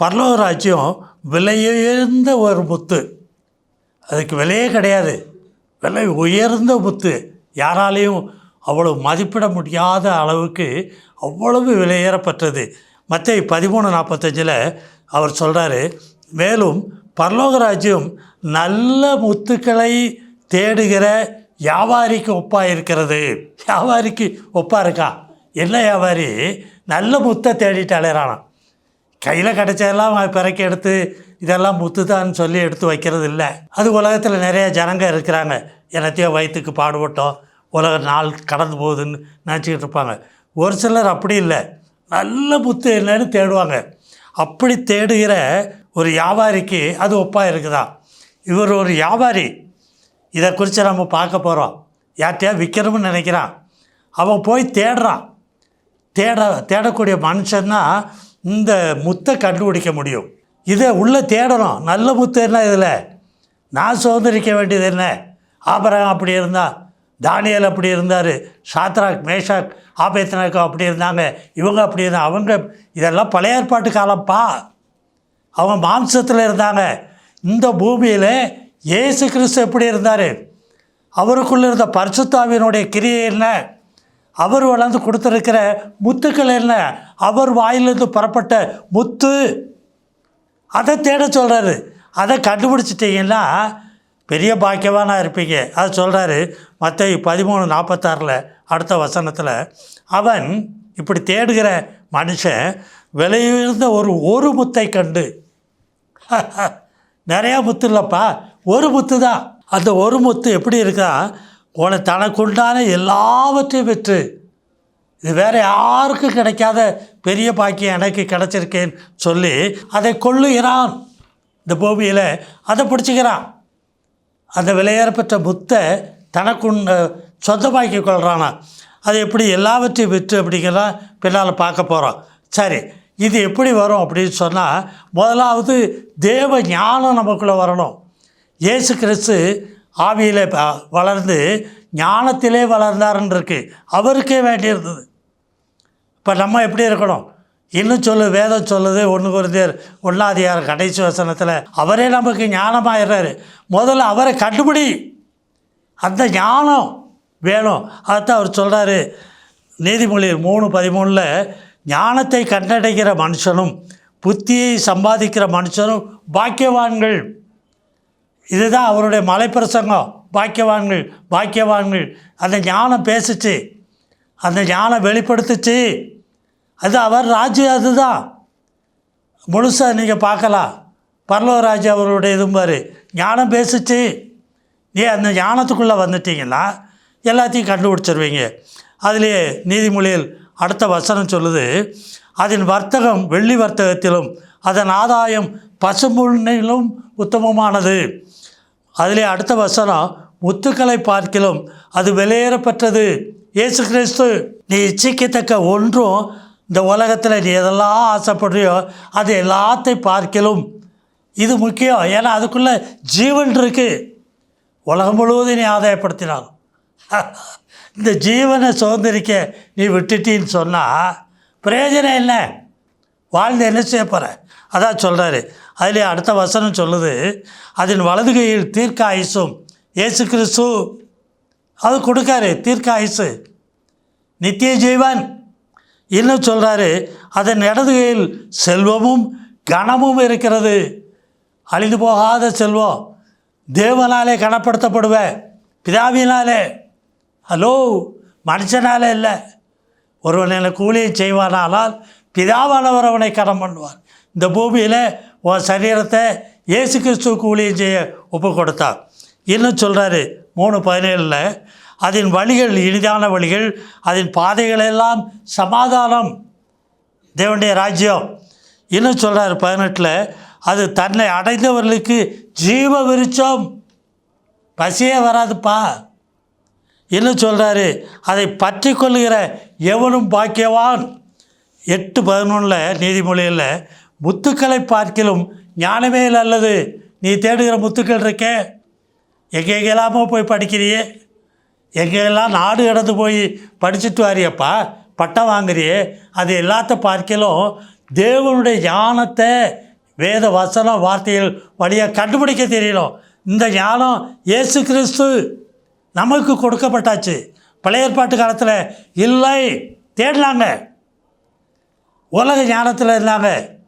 பரலோக ராஜ்யம் விலையுயர்ந்த ஒரு முத்து. அதுக்கு விலையே கிடையாது. விலை உயர்ந்த முத்து. யாராலையும் அவ்வளவு மதிப்பிட முடியாத அளவுக்கு அவ்வளவு விலையேறப்பட்டது. மற்ற பதிமூணு நாற்பத்தஞ்சில் அவர் சொல்கிறாரு மேலும் பரலோக ராஜ்யம் நல்ல முத்துக்களை தேடுகிற வியாபாரிக்கு ஒப்பாக இருக்கிறது. வியாபாரிக்கு ஒப்பாக இருக்கா? என்ன வியாபாரி? நல்ல முத்தை தேடிட்டு அலையிறானாம் கையில் கிடைச்சதெல்லாம் பிறக்கி எடுத்து இதெல்லாம் முத்துதான்னு சொல்லி எடுத்து வைக்கிறது இல்லை. அது உலகத்தில் நிறைய ஜனங்க இருக்கிறாங்க. என்னத்தையோ வயிற்றுக்கு பாடுபட்டோம். உலக நாள் கடந்து போகுதுன்னு நினச்சிக்கிட்டு இருப்பாங்க. ஒரு சிலர் அப்படி இல்லை. நல்ல முத்து என்னன்னு தேடுவாங்க. அப்படி தேடுகிற ஒரு வியாபாரிக்கு அது ஒப்பாக இருக்குதா? இவர் ஒரு வியாபாரி. இதை குறித்து நம்ம பார்க்க போகிறோம் யார்கிட்டயா விற்கணும்னு நினைக்கிறான். அவன் போய் தேடுறான். தேட தேடக்கூடிய மனுஷன்னா இந்த முத்தை கண்டுபிடிக்க முடியும். இதை உள்ளே தேடணும். நல்ல முத்து என்ன இதில்? நான் சுதந்திரிக்க வேண்டியது என்ன? ஆபரகம் அப்படி இருந்தால் தானியல் அப்படி இருந்தார் சாத்ராக் மேஷாக் ஆபேத்னாக்கோ அப்படி இருந்தாங்க இவங்க அப்படி இருந்தாங்க அவங்க இதெல்லாம் பழைய ஏற்பாட்டு காலம்ப்பா. அவங்க மாம்சத்தில் இருந்தாங்க. இந்த பூமியில் இயேசு கிறிஸ்து எப்படி இருந்தார்? அவருக்குள்ளே இருந்த பரிசுத்தாவினுடைய கிரியை என்ன? அவர் வளர்ந்து கொடுத்துருக்கிற முத்துக்கள் என்ன? அவர் வாயிலிருந்து புறப்பட்ட முத்து அதை தேட சொல்கிறாரு அதை கண்டுபிடிச்சிட்டிங்கன்னா பெரிய பாக்கியவானாக இருப்பீங்க. அதை சொல்கிறாரு மற்ற பதிமூணு நாற்பத்தாறில் அடுத்த வசனத்தில். அவன் இப்படி தேடுகிற மனுஷன் விலையுயர்ந்த ஒரு ஒரு முத்தை கண்டு. நிறையா முத்து இல்லைப்பா. ஒரு முத்து தான். அந்த ஒரு முத்து எப்படி இருக்கா? உன தனக்குண்டான எல்லாவற்றையும் விற்று இது வேறு யாருக்கும் கிடைக்காத பெரிய பாக்கியம் எனக்கு கிடச்சிருக்கேன்னு சொல்லி அதை கொள்ளுகிறான். இந்த பூமியில் அதை பிடிச்சிக்கிறான். அந்த விலையேறப்பட்ட முத்தை தனக்குண்ட சொந்தமாக்கி கொள்கிறானா அது எப்படி எல்லாவற்றையும் விற்று அப்படிங்கிறதான் பின்னால் பார்க்க போகிறோம் சரி இது எப்படி வரும் அப்படின்னு சொன்னால் முதலாவது தேவ ஞானம் நமக்குள்ளே வரணும். இயேசு கிறிஸ்து ஆவியில் ப- வளர்ந்து ஞானத்திலே வளர்ந்தாருன்னு இருக்குது அவருக்கே வேண்டியிருந்தது. இப்போ நம்ம எப்படி இருக்கணும்? இன்னும் சொல்லு வேதம் சொல்லுது ஒன்று குருந்தியர் ஒன்றாதியார் கடைசி வசனத்தில். அவரே நமக்கு ஞானமாயிடுறாரு முதல்ல அவரை கண்டுபிடி. அந்த ஞானம் வேணும். அதைத்தான் அவர் சொல்கிறாரு நீதிமொழி மூணு பதிமூணில் ஞானத்தை கண்டடைகிற மனுஷனும் புத்தியை சம்பாதிக்கிற மனுஷனும் பாக்கியவான்கள். இதுதான் அவருடைய மலைப்பிரசங்கம். பாக்கியவான்கள் பாக்கியவான்கள். அந்த ஞானம் பேசிச்சு. அந்த ஞானம் வெளிப்படுத்துச்சு. அது அவர் ராஜ்யம் அதுதான். முழுசாக நீங்கள் பார்க்கலாம். பரலவராஜ் அவருடைய இதுவும் ஞானம் பேசுச்சு. நீ அந்த ஞானத்துக்குள்ளே வந்துட்டீங்கன்னா எல்லாத்தையும் கண்டுபிடிச்சிருவீங்க. அதுலேயே நீதிமொழியில் அடுத்த வசனம் சொல்லுது. அதன் வர்த்தகம் வெள்ளி வர்த்தகத்திலும் அதன் ஆதாயம் பசுமுன்னிலும் உத்தமமானது. அதிலே அடுத்த வசனம் முத்துக்களை பார்க்கிலும் அது வெளியேறப்பட்டது இயேசு கிறிஸ்து நீ இச்சிக்கத்தக்க ஒன்றும் இந்த உலகத்தில் நீ எதெல்லாம் ஆசைப்படுறியோ அது எல்லாத்தையும் பார்க்கலும். இது முக்கியம். ஏன்னா அதுக்குள்ளே ஜீவன் இருக்குது உலகம் முழுவதும் நீ ஆதாயப்படுத்தினாலும் இந்த ஜீவனை சுதந்திரிக்க நீ விட்டுட்டின்னு சொன்னால் பிரயோஜனம் என்ன? வாழ்ந்து என்ன செய்ய போகிற அதான் சொல்கிறாரு அதிலே அடுத்த வசனம் சொல்லுது அதன் வலது கையில் தீர்க்க ஆயுசும் இயேசு கிறிஸ்து அது கொடுக்காரு தீர்க்க ஆயுசு. நித்திய ஜீவன் இன்னும் சொல்கிறாரு அதன் இடதுகையில் செல்வமும் கனமும் இருக்கிறது. அழிந்து போகாத செல்வம் தேவனாலே கனப்படுத்தப்படுவேன் பிதாவினாலே. ஹலோ மனுஷனாலே இல்லை. ஒருவன் எனக்கு கூலியை செய்வானானால் பிதாவானவர் அவனை கடன் பண்ணுவார். இந்த பூமியில் உன் சரீரத்தை இயேசு கிறிஸ்துவ கூலியை செய்ய ஒப்பு கொடுத்தார் இன்னும் சொல்கிறாரு மூணு பதினேழில் அதன் வழிகள் இனிதான வழிகள் அதன் பாதைகளெல்லாம் சமாதானம். தேவனுடைய ராஜ்யம் இன்னும் சொல்கிறார் பதினெட்டில் அது தன்னை அடைந்தவர்களுக்கு ஜீவ விருச்சம் பசியே வராதுப்பா. இன்னும் சொல்கிறாரு அதை பற்றி கொள்ளுகிற எவனும் பாக்கியவான். எட்டு பதினொன்றில் நீதிமொழியில் முத்துக்களை பார்க்கிலும் ஞானமே அல்லது நீ தேடுகிற முத்துக்கள் இருக்கே. எங்கெங்கெல்லாமோ போய் படிக்கிறியே? எங்கெல்லாம் நாடு கடந்து போய் படிச்சுட்டு வாரியப்பா? பட்டம் வாங்குறியே? அது எல்லாத்த பார்க்கலும் தேவனுடைய ஞானத்தை வேத வசனம் வார்த்தைகள் வழியாக கண்டுபிடிக்க தெரியணும் இந்த ஞானம் இயேசு கிறிஸ்து நமக்கு கொடுக்கப்பட்டாச்சு. பழைய ஏற்பாட்டு காலத்தில் இல்லை. தேடினாங்க. உலக ஞானத்தில் இருந்தாங்க.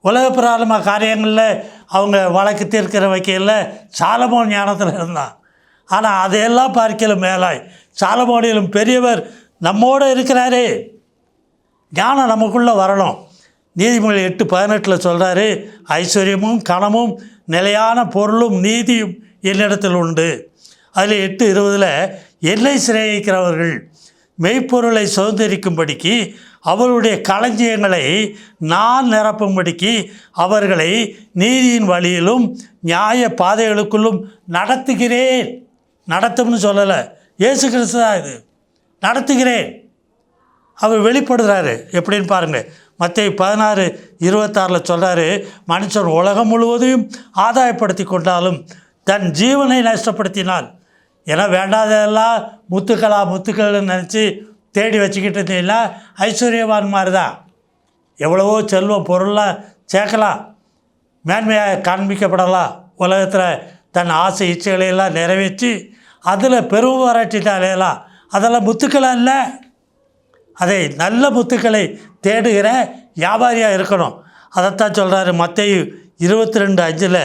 உலக பிராரம்ப காரியங்களில் அவங்க வழக்கு தீர்க்கிற வகையில் சாலமோன் ஞானத்தில் இருந்தான். ஆனால் அதையெல்லாம் பார்க்கலும் மேலாய். சாலமோனிலும் பெரியவர் நம்மோடு இருக்கிறாரே. ஞானம் நமக்குள்ளே வரணும். நீதிமொழி எட்டு பதினெட்டில் சொல்கிறாரு ஐஸ்வர்யமும் கணமும் நிலையான பொருளும் நீதியும் என்னிடத்தில் உண்டு. அதில் எட்டு இருபதில் எல்லை சிறைக்கிறவர்கள் மெய்ப்பொருளை சுதந்திரிக்கும்படிக்கு அவருடைய களஞ்சியங்களை நான் நிரப்பும்படிக்கு அவர்களை நீதியின் வழியிலும் நியாய பாதைகளுக்குள்ளும் நடத்துகிறேன். நடத்தும்னு சொல்லலை. இயேசு கிறிஸ்து தான் இது. நடத்துகிறேன். அவர் வெளிப்படுகிறாரு எப்படின்னு பாருங்கள் மற்ற பதினாறு இருபத்தாறில் சொல்கிறாரு மனுஷன் உலகம் முழுவதையும் ஆதாயப்படுத்தி கொண்டாலும் தன் ஜீவனை நஷ்டப்படுத்தினால். ஏன்னா வேண்டாததெல்லாம் முத்துக்களா முத்துக்கள்னு நினச்சி தேடி வச்சுக்கிட்டு எல்லாம் ஐஸ்வர்யவான் மாதிரி தான் எவ்வளவோ செல்வ பொருளாக சேர்க்கலாம். மேன்மையாக காண்பிக்கப்படலாம். உலகத்தில் தன் ஆசை இச்சைகளை எல்லாம் நிறைவேற்றி அதில் பெரும் பாராட்டிட்டு அலையலாம். அதெல்லாம் முத்துக்களாக இல்லை? அதை நல்ல முத்துக்களை தேடுகிற வியாபாரியாக இருக்கணும். அதைத்தான் சொல்கிறாரு மத்தேயு இருபத்தி ரெண்டு அஞ்சில்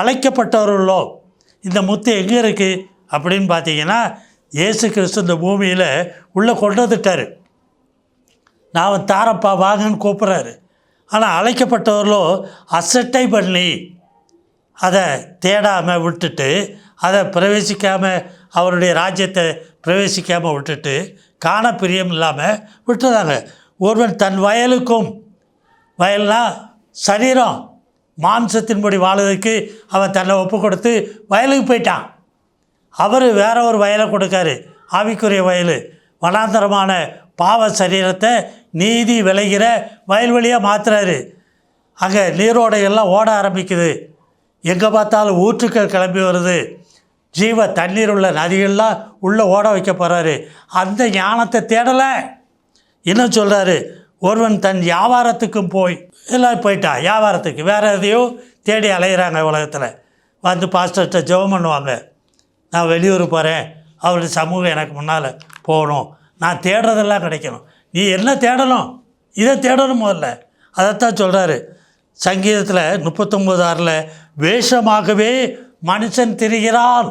அழைக்கப்பட்டவர்களோ இந்த முத்து எங்கே இருக்குது அப்படின்னு பார்த்தீங்கன்னா இயேசு கிறிஸ்து இந்த பூமியில் உள்ளே கொண்டு வந்துட்டார். நான் தாரப்பா வாங்கன்னு கூப்பிட்றாரு. ஆனால் அழைக்கப்பட்டவர்களோ அசட்டை பண்ணி அதை தேடாமல் விட்டுட்டு அதை பிரவேசிக்காமல் அவருடைய ராஜ்யத்தை பிரவேசிக்காமல் விட்டுட்டு காண பிரியம் இல்லாமல் விட்டுறாங்க. ஒருவன் தன் வயலுக்கும் வயல்னா சரீரம் மாம்சத்தின்படி வாழ்வதற்கு அவன் தன்னை ஒப்பு கொடுத்து வயலுக்கு போயிட்டான். அவர் வேற ஒரு வயலை கொடுக்காரு. ஆவிக்குரிய வயல். வனாந்தரமான பாவ சரீரத்தை நீதி விளைகிற வயல்வெளியாக மாற்றுறாரு அங்கே நீரோடைகள்லாம் ஓட ஆரம்பிக்குது. எங்கே பார்த்தாலும் ஊற்றுக்கள் கிளம்பி வருது. ஜீவ தண்ணீர் உள்ள நதிகள்லாம் உள்ளே ஓட வைக்க போகிறாரு அந்த ஞானத்தை தேடலை. இன்னும் சொல்கிறாரு ஒருவன் தன் வியாபாரத்துக்கும் போய் எல்லாம் போயிட்டான் வியாபாரத்துக்கு. வேறு எதையோ தேடி அலையிறாங்க உலகத்தில். வந்து பாஸ்டர்கிட்ட ஜெபம் பண்ணுவாங்க. நான் வெளியூர் போகிறேன் அவருடைய சமூகம் எனக்கு முன்னால் போகணும். நான் தேடுறதெல்லாம் கிடைக்கணும். நீ என்ன தேடணும்? இதை தேடணும் முதல்ல. அதைத்தான் சொல்கிறாரு சங்கீதத்தில் முப்பத்தொம்போது ஆறில் வேஷமாகவே மனுஷன் திரிகிறான்.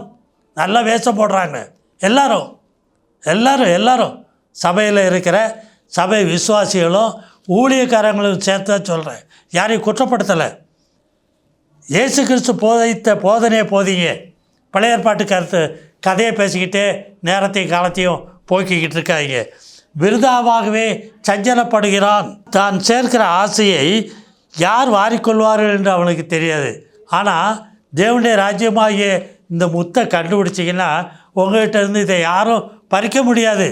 நல்லா வேஷம் போடுறாங்க. எல்லாரும் எல்லாரும் எல்லாரும். சபையில் இருக்கிற சபை விசுவாசிகளும் ஊழியக்காரங்களும் சேர்த்து தான் சொல்கிறேன் யாரையும் குற்றப்படுத்தலை. இயேசு கிறிஸ்து போதைத்த போதனையை போதிங்க. பழைய ஏற்பாட்டு கருத்து கதையை பேசிக்கிட்டே நேரத்தையும் காலத்தையும் போக்கிக்கிட்டு இருக்காங்க விருதாவாகவே சஞ்சலப்படுகிறான். தான் சேர்க்கிற ஆசையை யார் வாரிக்கொள்வார்கள் என்று அவனுக்கு தெரியாது. ஆனால் தேவனுடைய ராஜ்யமாகிய இந்த முத்தை கண்டுபிடிச்சிங்கன்னா உங்கள்கிட்ட இருந்து இதை யாரும் பறிக்க முடியாது.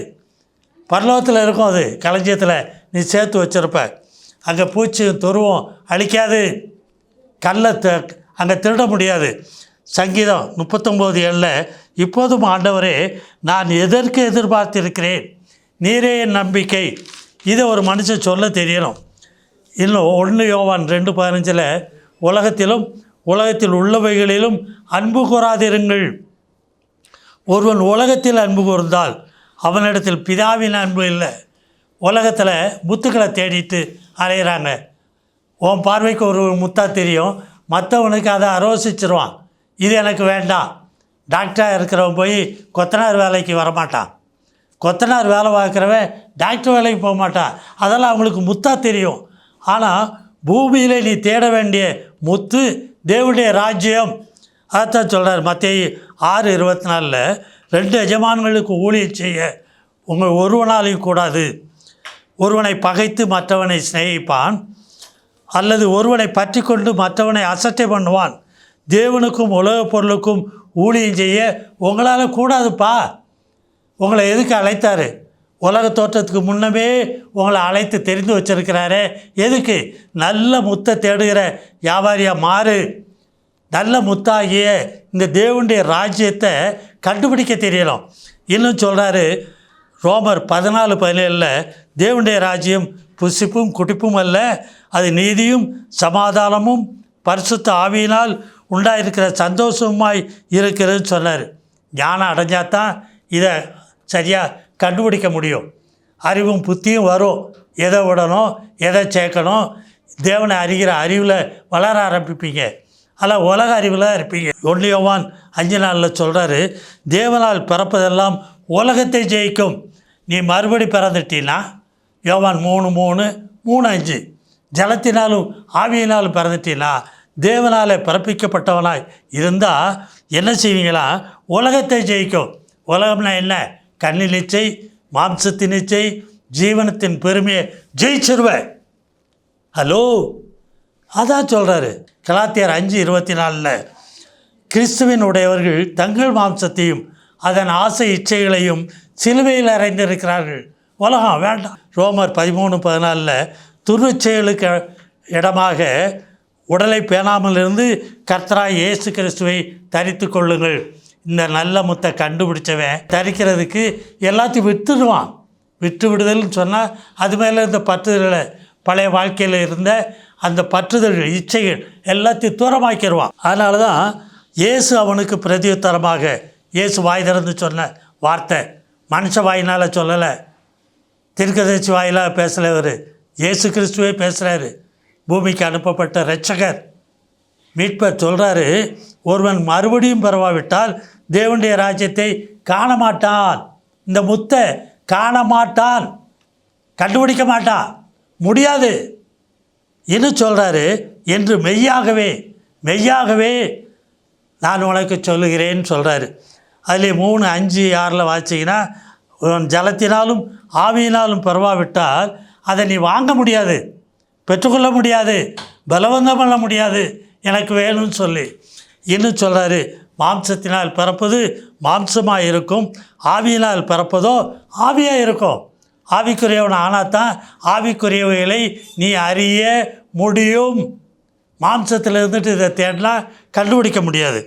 பரலோகத்தில் இருக்கும் அது களஞ்சியத்தில் நீ சேர்த்து வச்சிருப்ப. அங்கே பூச்சியும் துருவம் அழிக்காது. கல்லை த அங்கே திருட முடியாது. சங்கீதம் முப்பத்தொம்போது ஏழில் இப்போதும் ஆண்டவரே நான் எதற்கு எதிர்பார்த்திருக்கிறேன்? நீரே என் நம்பிக்கை. இதை ஒரு மனுஷன் சொல்ல தெரியணும். இன்னும் ஒன்று யோவான் ரெண்டு பதினஞ்சில் உலகத்திலும் உலகத்தில் உள்ளவைகளிலும் அன்பு கூறாதிருங்கள். ஒருவன் உலகத்தில் அன்பு கூர்ந்தால் அவனிடத்தில் பிதாவின் அன்பு இல்லை. உலகத்தில் முத்துக்களை தேடிட்டு அலையிறாங்க. உன் பார்வைக்கு ஒரு முத்தா தெரியும். மற்றவனுக்கு அதை அரோசிச்சிருவான். இது எனக்கு வேண்டாம். டாக்டராக இருக்கிறவன் போய் கொத்தனார் வேலைக்கு வரமாட்டான். கொத்தனார் வேலை பார்க்குறவன் டாக்டர் வேலைக்கு போக மாட்டான் அதெல்லாம் அவங்களுக்கு முத்தாக தெரியும். ஆனால் பூமியில் நீ தேட வேண்டிய முத்து தேவனுடைய ராஜ்யம். அதைத்தான் சொல்கிறார் மத்திய ஆறு இருபத்தி நாலில் ரெண்டு எஜமான்களுக்கு ஊழியர் செய்ய உங்கள் ஒருவனாலையும் கூடாது. ஒருவனை பகைத்து மற்றவனை சிநேகிப்பான் அல்லது ஒருவனை பற்றி கொண்டு மற்றவனை அசட்டை பண்ணுவான். தேவனுக்கும் உலகப் பொருளுக்கும் ஊழியம் செய்ய உங்களால் கூடாதுப்பா. உங்களை எதுக்கு அழைத்தாரு? உலக தோற்றத்துக்கு முன்னமே உங்களை அழைத்து தெரிந்து வச்சிருக்கிறாரே. எதுக்கு? நல்ல முத்தை தேடுகிற வியாபாரியாக மாறு. நல்ல முத்தாகிய இந்த தேவனுடைய ராஜ்யத்தை கண்டுபிடிக்க தெரியணும். இன்னும் சொல்கிறாரு ரோமர் பதினாலு பதினேழில் தேவனுடைய ராஜ்யம் புசிப்பும் குடிப்பும் அல்ல அது நீதியும் சமாதானமும் பரிசுத்த ஆவியினால் உண்டாயிருக்கிற சந்தோஷமாய் இருக்கிறதுன்னு சொன்னார். ஞானம் அடைஞ்சால் தான் இதை சரியாக கண்டுபிடிக்க முடியும். அறிவும் புத்தியும் வரும். எதை விடணும் எதை சேர்க்கணும்? தேவனை அறிகிற அறிவில் வளர ஆரம்பிப்பீங்க. ஆனால் உலக அறிவில் இருப்பீங்க. ஒன்லியோவான் அஞ்சு நாளில் சொல்கிறாரு தேவனால் பிறப்பதெல்லாம் உலகத்தை ஜெயிக்கும். நீ மறுபடி பிறந்துட்டீன்னா யோவான் மூணு மூணு மூணு அஞ்சு. ஜலத்தினாலும் ஆவியினாலும் பிறந்துட்டீன்னா தேவனால் பிறப்பிக்கப்பட்டவனாய் இருந்தால் என்ன செய்வீங்களா? உலகத்தை ஜெயிக்கும். உலகம்னா என்ன? கண்ணின் இச்சை மாம்சத்தின் இச்சை ஜீவனத்தின் பெருமையை ஜெயிச்சிருவேன். ஹலோ? அதான் சொல்கிறாரு கலாத்தியர் அஞ்சு இருபத்தி நாலில் கிறிஸ்துவின் உடையவர்கள் தங்கள் மாம்சத்தையும் அதன் ஆசை இச்சைகளையும் சிலுவையில் அறைந்திருக்கிறார்கள். உலகம் வேண்டாம். ரோமர் பதிமூணு பதினாலில் துருச்செயலுக்கு இடமாக உடலை பேணாமல் இருந்து கர்த்தராய் இயேசு கிறிஸ்துவை தரித்து கொள்ளுங்கள். இந்த நல்ல முத்தை கண்டுபிடிச்சவன் தரிக்கிறதுக்கு எல்லாத்தையும் விற்றுடுவான் விட்டு விடுதல்னு சொன்னால் அது மேலே இருந்த பற்றுதலை பழைய வாழ்க்கையில் இருந்த அந்த பற்றுதல்கள் இச்சைகள் எல்லாத்தையும் தூரமாக்கிடுவான். அதனால தான் இயேசு அவனுக்கு பிரதியுத்தரமாக இயேசு வாய் திறந்து சொன்ன வார்த்தை மனுஷ வாயினால் சொல்லலை திருக்கதர்ச்சி வாயிலாக பேசலை அவர் இயேசு கிறிஸ்துவே பேசுகிறாரு பூமிக்கு அனுப்பப்பட்ட இரட்சகர். மீட்பர் சொல்கிறாரு ஒருவன் மறுபடியும் பரவாவிட்டால் தேவனுடைய ராஜ்யத்தை காண மாட்டான் இந்த முத்தை காண மாட்டான் கண்டுபிடிக்க மாட்டான் முடியாது. இன்னும் சொல்கிறாரு என்று மெய்யாகவே மெய்யாகவே நான் உனக்கு சொல்லுகிறேன்னு சொல்கிறாரு அதில் மூணு அஞ்சு ஆறில் வாச்சிங்கன்னா ஜலத்தினாலும் ஆவியினாலும் பரவாவிட்டால் அதை நீ வாங்க முடியாது. பெற்றுக்கொள்ள முடியாது பலவந்தம் பண்ண முடியாது எனக்கு வேணும்னு சொல்லி. இன்னும் சொல்கிறாரு மாம்சத்தினால் பிறப்பது மாம்சமாக இருக்கும் ஆவியினால் பிறப்பதோ ஆவியாக இருக்கும். ஆவிக்குரியவன் ஆனால் தான் ஆவிக்குரியவைகளை நீ அறிய முடியும். மாம்சத்தில் இருந்துட்டு இதை தேடினா கண்டுபிடிக்க முடியாது.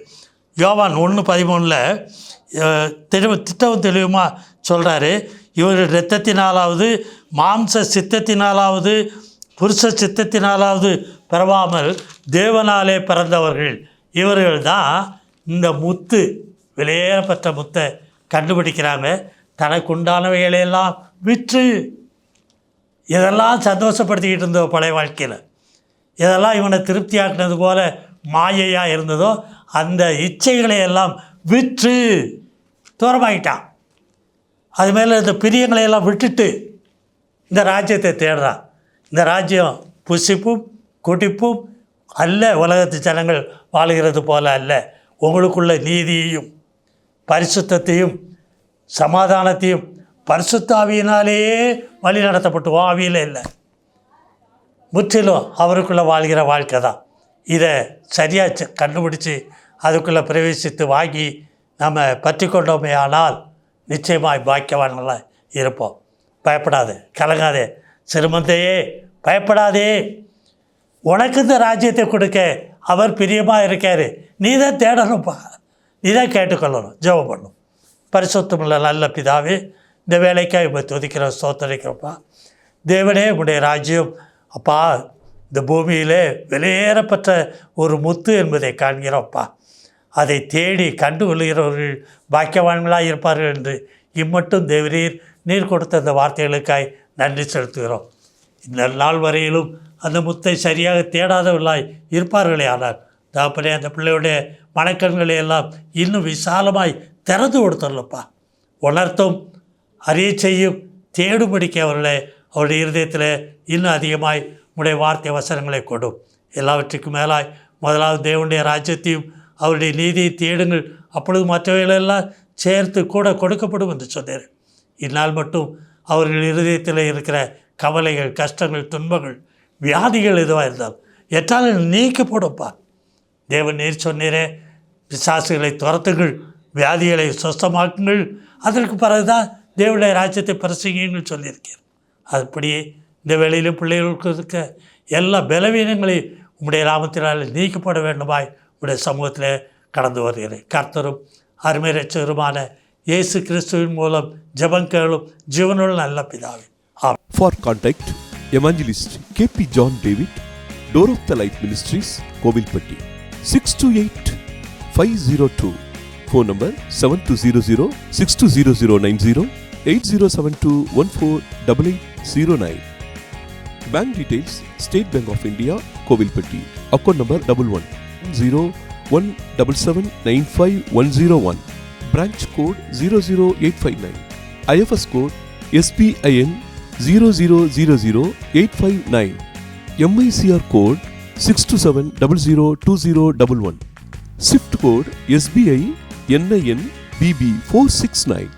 யோவான் ஒன்று பதிமூணில் தெளிவு திட்டவும் தெளிவுமாக சொல்கிறாரு இவர் இரத்தத்தினாலாவது மாம்ச சித்தத்தினாலாவது புருஷ சித்தத்தினாலாவது பிறவாமல் தேவனாலே பிறந்தவர்கள் இவர்கள் தான் இந்த முத்து விலையேறப்பட்ட முத்தை கண்டுபிடிக்கிறாங்க. தனக்குண்டானவைகளையெல்லாம் விற்று இதெல்லாம் சந்தோஷப்படுத்திக்கிட்டு இருந்தோ பழைய வாழ்க்கையில் இதெல்லாம் இவனை திருப்தியாக்குனது போல மாயையாக இருந்ததோ அந்த இச்சைகளை எல்லாம் விற்று தூரமாகிட்டான் அது மேலே இந்த பிரியங்களை எல்லாம் விட்டுட்டு இந்த ராஜ்யத்தை தேடுறான். இந்த ராஜ்யம் புசிப்பும் குடிப்பும் அல்ல. உலகத்து ஜனங்கள் வாழுகிறது போல அல்ல. உங்களுக்குள்ள நீதியையும் பரிசுத்தையும் சமாதானத்தையும் பரிசுத்தாவியினாலேயே வழி நடத்தப்பட்டு ஆவியில் இல்லை. முற்றிலும் அவருக்குள்ளே வாழ்கிற வாழ்க்கை தான். இதை சரியாக கண்டுபிடிச்சி அதுக்குள்ளே பிரவேசித்து வாங்கி நம்ம பற்றி கொண்டோமே ஆனால் நிச்சயமாய் பாக்கியவான்களாக இருப்போம். பயப்படாது கலங்காதே. சிறுமந்தையே பயப்படாதே. உனக்கு இந்த ராஜ்யத்தை கொடுக்க அவர் பிரியமாக இருக்கார். நீ தான் தேடணும்ப்பா நீ தான் கேட்டுக்கொள்ளணும். ஜெபம் பண்ணும். பரிசுத்தமுள்ள நல்ல பிதாவே இந்த வேலைக்காக இப்போ துதிக்கிற சோத்தரிக்கிறப்பா தேவனே உடைய ராஜ்யம். அப்பா இந்த பூமியிலே வெளியேறப்பட்ட ஒரு முத்து என்பதை காண்கிறோம்ப்பா. அதை தேடி கண்டு கொள்கிறவர்கள் பாக்கியவான்களாக இருப்பார்கள் என்று இம்மட்டும் தேவரீர் நீர் கொடுத்த அந்த வார்த்தைகளுக்காய் நன்றி செலுத்துகிறோம். இந்த நாள் வரையிலும் அந்த முத்தை சரியாக தேடாதவர்களாய் இருப்பார்களே ஆனால் தாப்பனே அந்த பிள்ளையுடைய மனக்கண்களை எல்லாம் இன்னும் விசாலமாய் திறந்து கொடுத்துடலப்பா உணர்த்தும் அறிய செய்யும் தேடுபடிக்க அவர்களை அவருடைய இருதயத்தில் இன்னும் அதிகமாய் உடைய வார்த்தை வசனங்களை கொடும். எல்லாவற்றுக்கும் மேலாய் முதலாவது தேவனுடைய ராஜ்யத்தையும் அவருடைய நீதியை தேடுங்கள். அப்பொழுது மற்றவைகளெல்லாம் சேர்த்து கூட கொடுக்கப்படும் என்று சொன்னார் இந்நாள் மட்டும் அவர்கள் இருதயத்தில் இருக்கிற கவலைகள் கஷ்டங்கள் துன்பங்கள் வியாதிகள் எதுவாக இருந்தால் எட்டாலும் நீக்கப்படும்ப்பா. தேவன் நீர் சொன்னீரே பிசாசுகளை துரத்துங்கள் வியாதிகளை சுஸ்தமாக்குங்கள். அதற்கு பிறகுதான் தேவனுடைய ராஜ்யத்தை பிரசங்கிங்கள் சொல்லியிருக்கீர் அப்படியே இந்த வேளையிலும் பிள்ளைகளுக்கு இருக்க எல்லா பலவீனங்களையும் உம்முடைய நாமத்தினால் நீக்கப்பட வேண்டுமாய் உடைய சமூகத்தில் கடந்து வருகிறேன். கர்த்தரும் அருமை ரச்சகருமான இயேசு கிறிஸ்துவின் மூலம் ஜபம் கேளும் ஜீவனுள்ள நல்ல பிதாவே for For evangelist K P John David door of the light ministries Kovilpatti six two eight five zero two phone number seven two zero zero six two zero zero nine zero eight zero seven two one four double eight zero nine bank details State Bank of India Kovilpatti account number double one zero one double seven nine five one zero one branch code 00859, IFS code SPIN 0000859, MICR code 627002011, SIFT code SBI NIN BB469.